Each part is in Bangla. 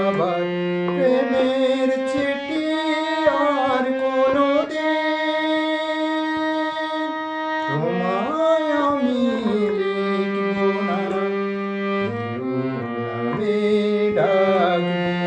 আবার প্রেমের চিঠি আর কোনো তোমায় আমি লিখব না। ডাকব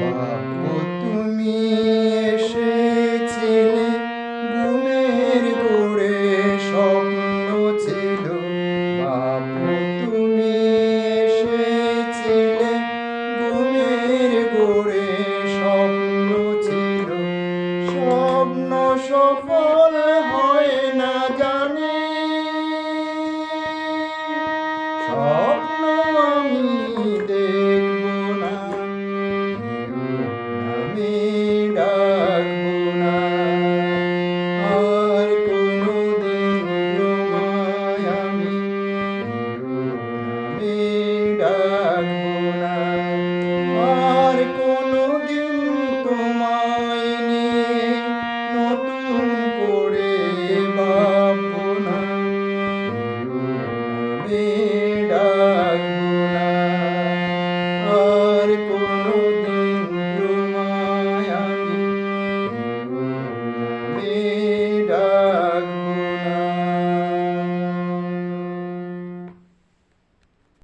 বাবু তুমি এসেছিলে, ঘুমের ঘোরে স্বপ্ন ছিল। বাবু তুমি এসেছিলে, ঘুমের ঘোরে স্বপ্ন ছিল। স্বপ্ন সফল হয় না জানি। স্বপ্ন